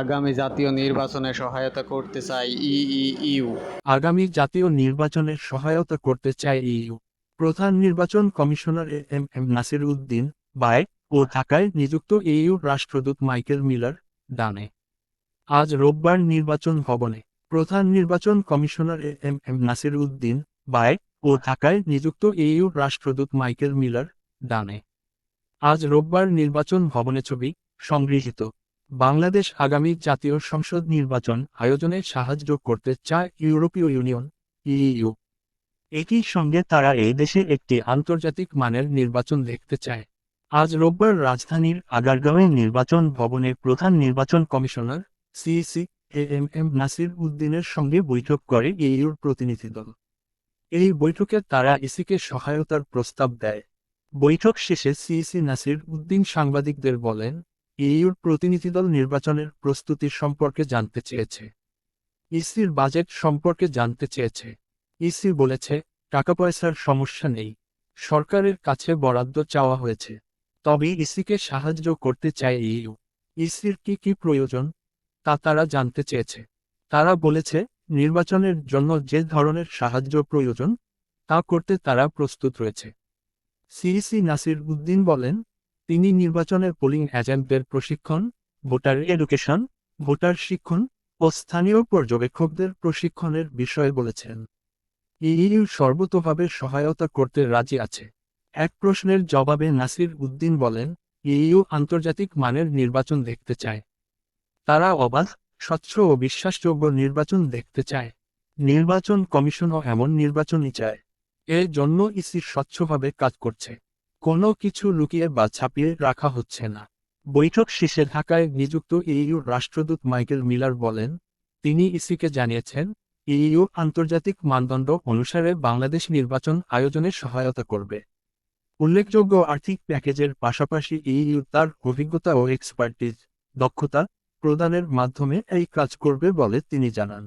আগামী জাতীয় নির্বাচনে সহায়তা করতে চায় ইইউ আগামী জাতীয় নির্বাচনের সহায়তা করতে চায় ইইউ প্রধান নির্বাচন commissioner M M Nasir Uddin ও ঢাকায় নিযুক্ত ইইউ রাষ্ট্রদূত মাইকেল মিলার ডানে। আজ রোববার নির্বাচন ভবনে প্রধান নির্বাচন commissioner A M M Nasir Uddin বায় ও ঢাকায় নিযুক্ত ইইউ রাষ্ট্রদূত মাইকেল মিলার ডানে। আজ রোববার নির্বাচন ভবনে ছবি সংগৃহীত। বাংলাদেশ আগামী জাতীয় সংসদ নির্বাচন আয়োজনে সাহায্য করতে চায় ইউরোপীয় ইউনিয়ন, ইইউ। একই সঙ্গে তারা এই দেশে একটি আন্তর্জাতিক মানের নির্বাচন দেখতে চায়। আজ রোববার রাজধানীর আগারগাঁওয়ে নির্বাচন ভবনে প্রধান নির্বাচন commissioner CEC M M Nasir উদ্দিনের সঙ্গে বৈঠক করে ইইউর প্রতিনিধি দল। এই বৈঠকে তারা ইসিকে সহায়তার প্রস্তাব দেয়। বৈঠক শেষে সিইসি নাসির উদ্দিন সাংবাদিকদের বলেন ইইউর প্রতিনিধিদল নির্বাচনের প্রস্তুতি সম্পর্কে জানতে চেয়েছে। ইসির বাজেট সম্পর্কে জানতে চেয়েছে। ইসি বলেছে টাকা পয়সার সমস্যা নেই। সরকারের কাছে বরাদ্দ চাওয়া হয়েছে। তবে ইসিকে সাহায্য করতে চায় ইইউ ইসির কি কি প্রয়োজন, তা তারা জানতে চেয়েছে। তারা বলেছে, নির্বাচনের জন্য যে ধরনের সাহায্য প্রয়োজন, তা করতে তারা প্রস্তুত রয়েছে। সিইসি নাসির উদ্দিন বলেন তিনি নির্বাচনের পোলিং এজেন্টদের প্রশিক্ষণ, ভোটার এডুকেশন ভোটার শিক্ষণ ও স্থানীয় পর্যবেক্ষকদের প্রশিক্ষণের বিষয়ে বলেছেন। ইইউ সর্বতোভাবে সহায়তা করতে রাজি আছে। এক প্রশ্নের জবাবে নাসির উদ্দিন বলেন ইইউ আন্তর্জাতিক মানের নির্বাচন দেখতে চায়। তারা অবাধ, স্বচ্ছ ও বিশ্বাসযোগ্য নির্বাচন দেখতে চায়। নির্বাচন কমিশনও এমন নির্বাচনই চায়। এর জন্য ইসি স্বচ্ছভাবে কাজ করছে। কোনো কিছু লুকিয়ে বা ছাপিয়ে রাখা হচ্ছে না। বৈঠক শেষে ঢাকায় নিযুক্ত ইইউ রাষ্ট্রদূত মাইকেল মিলার বলেন, তিনি ইসিকে জানিয়েছেন ইইউ আন্তর্জাতিক মানদণ্ড অনুসারে বাংলাদেশ নির্বাচন আয়োজনে সহায়তা করবে। উল্লেখযোগ্য আর্থিক প্যাকেজের পাশাপাশি ইইউ তার অভিজ্ঞতা ও এক্সপার্টিজ দক্ষতা প্রদানের মাধ্যমে এই কাজ করবে বলে তিনি জানান।